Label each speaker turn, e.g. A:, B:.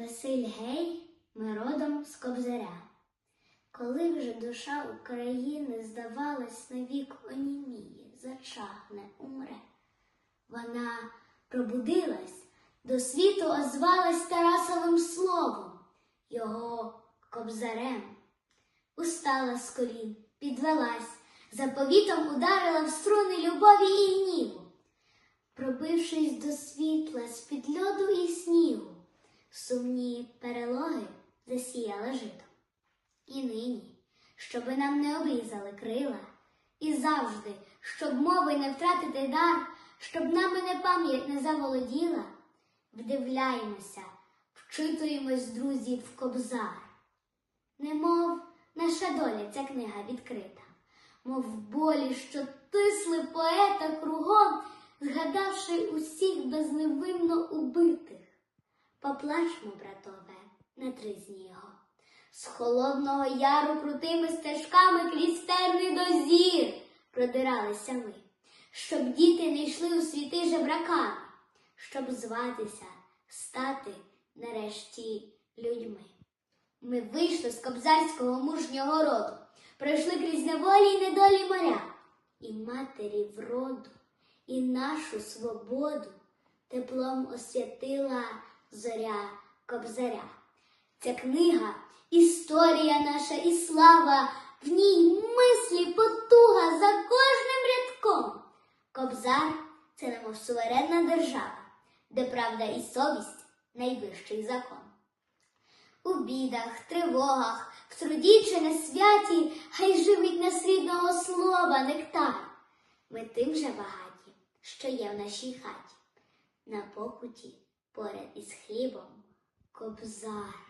A: Василь Гей, ми родом з Кобзаря. Коли вже душа України, здавалось, навік оніміє, зачахне, умре. Вона пробудилась, до світу озвалась Тарасовим словом, його кобзарем. Устала з колін, підвелась, заповітом ударила в струни любові і гніву. Пробившись до світла з-під льоду і снігу, сумні перелоги засіяла жито. І нині, щоби нам не обрізали крила, і завжди, щоб мови не втратити дар, щоб нами не пам'ять не заволоділа, вдивляємося, вчитуємось, друзі, в кобзар. Немов наша доля ця книга відкрита, мов болі, що тисли поета кругом, згадавши усіх безневинно убитих. Поплачмо, братове, на тризні його. З холодного яру крутими стежками крізь терни до зір продиралися ми, щоб діти не йшли у світи жебраками, щоб зватися, стати нарешті людьми. Ми вийшли з кобзарського мужнього роду, пройшли крізь неволі й недолі моря, і матері вроду, і нашу свободу теплом освятила зоря кобзаря. Ця книга історія наша і слава, в ній мислі потуга за кожним рядком. Кобзар це немов суверенна держава, де правда і совість найвищий закон. У бідах, тривогах, в труді чи на святі, хай живить нас рідного слова нектар. Ми тим же багаті, що є в нашій хаті, на покуті поряд із хлібом кобзар.